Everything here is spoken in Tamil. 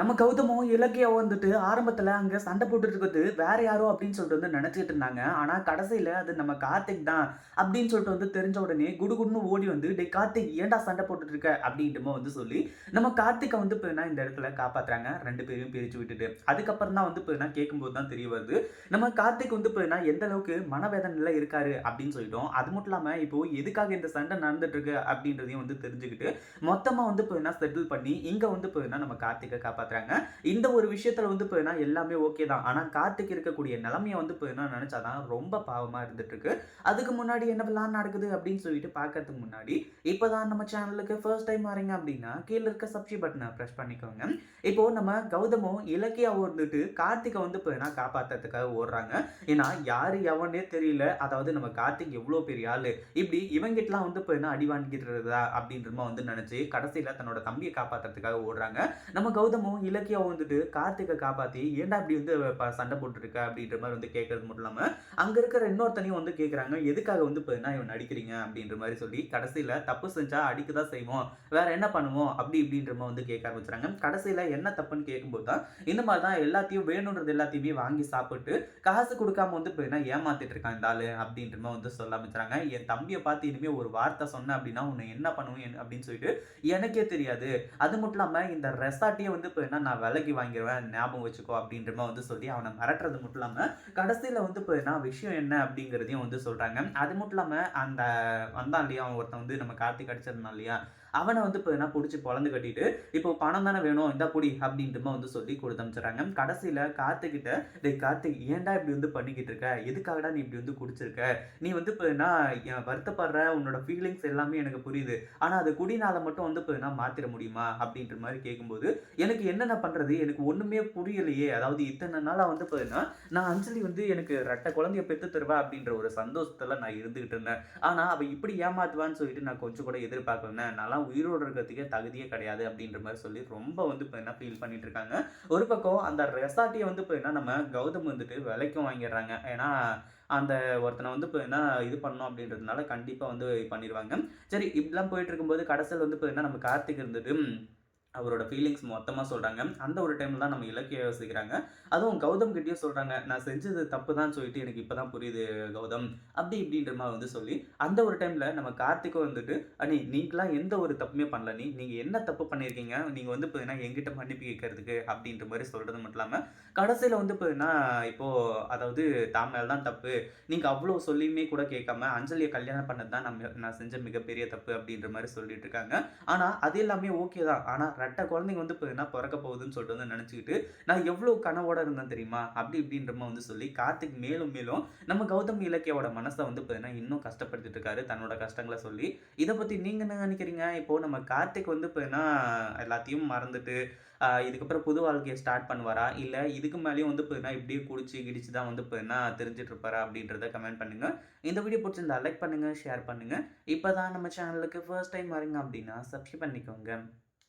நம்ம கௌதமும் இலக்கியாவும் வந்துட்டு ஆரம்பத்துல அங்க சண்டை போட்டுட்டு இருக்கிறது வேற யாரோ அப்படின்னு சொல்லிட்டு வந்து நினைச்சிட்டு இருந்தாங்க. ஆனா கடைசியில அது நம்ம கார்த்திக் தான் அப்படின்னு சொல்லிட்டு வந்து தெரிஞ்ச உடனே குடுகுடுன்னு ஓடி வந்து டே கார்த்திக் ஏன்டா சண்டை போட்டுட்டு இருக்க அப்படின்ட்டுமோ வந்து சொல்லி நம்ம கார்த்திகை வந்து போயினா இந்த இடத்துல காப்பாத்துறாங்க. ரெண்டு பேரையும் பிரிச்சு விட்டுட்டு. அதுக்கப்புறம் தான் வந்து போயினா கேட்கும்போது தான் தெரிய வருது நம்ம கார்த்திக் வந்து போயினா எந்த அளவுக்கு மனவேதனையில் இருக்காரு அப்படின்னு சொல்லிட்டோம். அது மட்டும் இல்லாம இப்போ எதுக்காக இந்த சண்டை நடந்துட்டு இருக்கு அப்படின்றதையும் வந்து தெரிஞ்சுக்கிட்டு மொத்தமா வந்து போயினா செட்டில் பண்ணி இங்க வந்து போயினா நம்ம கார்த்திகை காப்பாத்துறாங்க இந்த ஒரு விஷயத்துல வந்து போயினா எல்லாமே ஓகே தான். ஆனா கார்த்திக் இருக்கக்கூடிய நிலைமையை வந்து போயினா நினைச்சாதான் ரொம்ப பாவமா இருந்துட்டு இருக்கு அதுக்கு முன்னாடி என்ன பிளான் நடக்குது அப்படின்னு சொல்லிட்டு பார்க்கறதுக்கு முன்னாடி இப்போதான் நம்ம சேனலுக்கு ஃபர்ஸ்ட் டைம் வரீங்க அப்படின்னா கீழே இருக்க சப்ஸ்கிரைப் பட்டனை ப்ரெஸ் பண்ணிக்கோங்க. இப்போ நம்ம கௌதமும் இலக்கியாவும் வந்துட்டு கார்த்திகை வந்து போயினா காப்பாத்துறதுக்காக ஓடுறாங்க. ஏன்னா யாரு எவனே தெரியல. அதாவது நம்ம கார்த்திக் எவ்வளோ பெரிய ஆளு. இப்படி இவங்கிட்டலாம் வந்து போயினா அடி வாங்கிட்டுறதா அப்படின்றமா வந்து நினைச்சு கடைசியில தன்னோட தம்பியை காப்பாத்துறதுக்காக ஓடுறாங்க. நம்ம கௌதமும் இலக்கியாவும் வந்துட்டு கார்த்திகை காப்பாற்றி ஏன்டா இப்படி வந்து சண்டை போட்டுருக்க அப்படின்ற மாதிரி வந்து கேட்கறது மட்டும் இல்லாமல் அங்கே இருக்கிற இன்னொருத்தனையும் வந்து கேட்குறாங்க எதுக்காக வந்து போயினா இவன் நடிக்கிறீங்க அப்படின்ற மாதிரி சொல்லி கடைசியில் தப்பு செஞ்சால் அடிக்க தான் செய்வோம். வேற என்ன பண்ணுவோம்? அப்படி இப்படின்ற மாதிரி வந்து கேட்க ஆரம்பிச்சுறாங்க கடைசியில் என்ன தப்புன்னு கேட்கும்போது தான் இந்த மாதிரி தான் எல்லாத்தையும் வேணுன்றது எல்லாத்தையுமே வாங்கி சாப்பிட்டு காசு கொடுக்காம வந்து போயினா ஏமாத்திட்டு இருக்கான் இந்த ஆள் அப்படின்ற மாதிரி வந்து சொல்ல ஆரம்பிச்சுறாங்க என் தம்பியை பார்த்து இனிமேல் ஒரு வார்த்தை சொன்னேன் அப்படின்னா உன்னை என்ன பண்ணுவேன் அப்படின்னு சொல்லிட்டு எனக்கே தெரியாது. அது மட்டும் இல்லாமல் இந்த ரெசார்ட்டையே வந்து வேணா நான் விலைக்கு வாங்கிடுவேன் ஞாபகம் வச்சுக்கோ அப்படின்ற மாதிரி வந்து சொல்லி அவனை மிரட்டுறது மட்டும் இல்லாம கடைசியில வந்து இப்போ என்ன விஷயம் என்ன அப்படிங்கிறதையும் வந்து சொல்றாங்க. அது மட்டும் இல்லாம அந்த வந்தான் இல்லையா அவன் ஒருத்தன் வந்து நம்ம கார்த்திக் அடிச்சிருந்தான் இல்லையா அவனை வந்து இப்போ என்ன பிடிச்சி பொழந்து கட்டிட்டு இப்போ பணம் தானே வேணும் இந்த புடி அப்படின்ட்டு வந்து சொல்லி கொடுத்து அனுப்பிச்சிடுறாங்க. கடைசியில் கார்த்திகிட்ட டேய் கார்த்திக் ஏன்டா இப்படி வந்து பண்ணிக்கிட்டு இருக்க? எதுக்காகடா நீ இப்படி வந்து குடிச்சிருக்க? நீ வந்து இப்போ என்ன என் வருத்தப்படுற உன்னோட ஃபீலிங்ஸ் எல்லாமே எனக்கு புரியுது. ஆனால் அது குடினால மட்டும் வந்து இப்போ என்ன மாத்திர முடியுமா? அப்படின்ற மாதிரி கேட்கும்போது எனக்கு என்னென்ன பண்ணுறது எனக்கு ஒன்றுமே புரியலையே. அதாவது இத்தனை நாளாக வந்து இப்போ என்ன நான் அஞ்சலி வந்து எனக்கு ரெட்டை குழந்தைய பெற்று தருவா? அப்படின்ற ஒரு சந்தோஷத்தில் நான் இருந்துகிட்டு இருந்தேன். ஆனால் அவள் இப்படி ஏமாத்துவான்னு சொல்லிட்டு நான் கொஞ்சம் கூட எதிர்பார்க்கல. நான்லாம் உயிரோடு இருக்கிறதுக்கே தகுதியே கிடையாது அப்படின்ற மாதிரி சொல்லி ரொம்ப வந்து இப்போ என்ன ஃபீல் பண்ணிட்டு இருக்காங்க ஒரு பக்கம் அந்த ரெசார்ட்டையே வந்து இப்போ என்ன நம்ம கௌதம் வந்துட்டு விலைக்கும் வாங்கிடுறாங்க. ஏன்னா அந்த ஒருத்தனை வந்து இப்போ என்ன இது பண்ணோம் அப்படின்றதுனால கண்டிப்பாக வந்து பண்ணிடுவாங்க. சரி இப்படிலாம் போயிட்டு இருக்கும்போது கடைசியில் வந்து இப்போ என்ன நம்ம கார்த்திக் இருந்துட்டு அவரோட ஃபீலிங்ஸ் மொத்தமாக சொல்கிறாங்க அந்த ஒரு டைமில் தான் நம்ம இலக்கிய யோசிக்கிறாங்க அதுவும் கௌதம் கிட்டேயும் சொல்கிறாங்க நான் செஞ்சது தப்பு தான் சொல்லிட்டு எனக்கு இப்போ தான் புரியுது கௌதம். அப்படி இப்படின்ற மாதிரி வந்து சொல்லி அந்த ஒரு டைமில் நம்ம கார்த்திக்கும் வந்துட்டு அண்ணி நீங்களாம் எந்த ஒரு தப்புமே பண்ணல. நீ நீங்கள் என்ன தப்பு பண்ணியிருக்கீங்க? நீங்கள் வந்து இப்போ எங்கிட்ட மன்னிப்பு கேட்கறதுக்கு? அப்படின்ற மாதிரி சொல்கிறது மட்டும் இல்லாமல் கடைசியில் வந்து இப்போ இப்போது அதாவது தாமல் தான் தப்பு. நீங்கள் அவ்வளோ சொல்லியுமே கூட கேட்காம அஞ்சலியை கல்யாணம் பண்ணது தான் நம்ம நான் செஞ்ச மிகப்பெரிய தப்பு அப்படின்ற மாதிரி சொல்லிட்டு இருக்காங்க. ஆனால் அது எல்லாமே ஓகே தான். ஆனால் ரெட்டை குழந்தைங்க வந்து இப்போ என்ன பிறக்க போகுதுன்னு சொல்லிட்டு வந்து நினச்சிக்கிட்டு நான் எவ்வளோ கனவோட இருந்தேன் தெரியுமா? அப்படி இப்படின்றமா வந்து சொல்லி கார்த்திக் மேலும் மேலும் நம்ம கௌதம் இலக்கியாவோட மனசை வந்து இப்போ இன்னும் கஷ்டப்படுத்திட்டு இருக்காரு தன்னோட கஷ்டங்களை சொல்லி. இதை பற்றி நீங்கள் என்ன நினைக்கிறீங்க? இப்போது நம்ம கார்த்திக் வந்து இப்போ என்ன எல்லாத்தையும் மறந்துட்டு இதுக்கப்புறம் புது வாழ்க்கையை ஸ்டார்ட் பண்ணுவாரா? இல்லை இதுக்கு மேலேயும் வந்து பார்த்தீங்கன்னா இப்படியே குடிச்சு கிடிச்சு தான் வந்து இப்போ என்ன தெரிஞ்சிட்டு இருப்பாரா? அப்படின்றத கமெண்ட் பண்ணுங்க. இந்த வீடியோ பிடிச்சிருந்தா லைக் பண்ணுங்கள் ஷேர் பண்ணுங்கள் இப்போ தான் நம்ம சேனலுக்கு ஃபர்ஸ்ட் டைம் வரீங்க அப்படின்னா சப்ஸ்கிரைப் பண்ணிக்கோங்க.